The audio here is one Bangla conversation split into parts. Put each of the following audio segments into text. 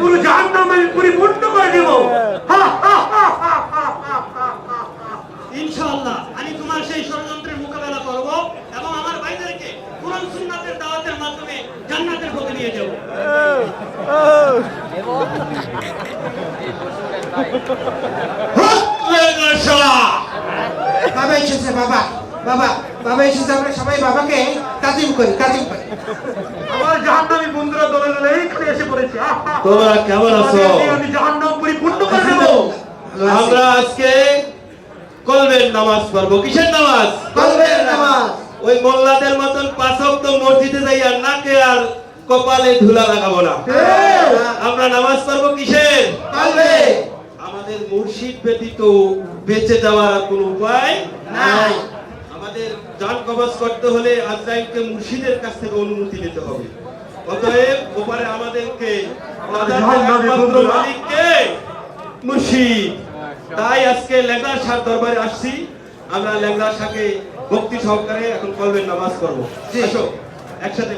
পুরো জাহান্নাম আমি পরিপূর্ণ করে দেব। ইনশাআল্লাহ আমি তোমার সেই ষড়যন্ত্রের মোকাবেলা করব এবং আমার ভাইদেরকে কোরআন সুন্নাতের দাওয়াতের মাধ্যমে জান্নাতের পথে নিয়ে যাব। বাবা এসেছে বাবা বাবা বাবা এসেছে আমরা সবাই বাবাকে তাজিম করি তাজিম করি। তোমরা কেমন আছো? তোমাদের দিয়ে আমি জাহান্নাম পরিপূর্ণ করে দেব। আমরা আজকে কলবের নামাজ পড়ব। কিসের নামাজ? কলবের নামাজ। ওই মোল্লাদের মতন পাঁচক তো মসজিদে যাই আর নাকে আর কপালে ধুলা লাগাবো না। আমরা নামাজ পড়ব কিসের? কলবে। আমাদের মুর্শিদ ব্যতীত বেঁচে যাওয়ার কোনো উপায় নাই। আমাদের জান কবজ করতে হলে আজরাইলকে মুর্শিদের কাছ থেকে অনুমতি নিতে হবে। অতএব ওপারে আমাদেরকে জাহান্নামী একমাত্র বন্ধুরা। মালিককে মুর্শিদ তাই আজকে লেঙ্গা শাহ দরবারে আসছি। আমরা লেঙ্গা শাহকে ভক্তি সহকারে এখন কলবের নামাজ করব একসাথে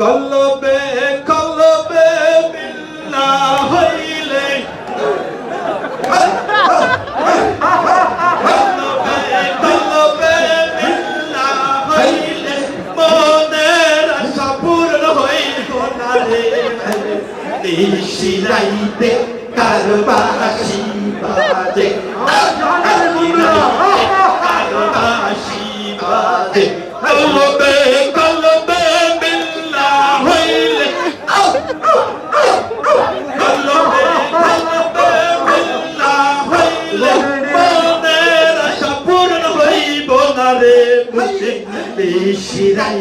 কলবে রে নিশিরাইতে কারবাসি বাজে। কারবাসি বাজে কলবে কলবে মিল্লা হইলে কলবে কলবে মিল্লা হইলে মনের আশা পূর্ণ হইব না রে মুশিক নিশিরাই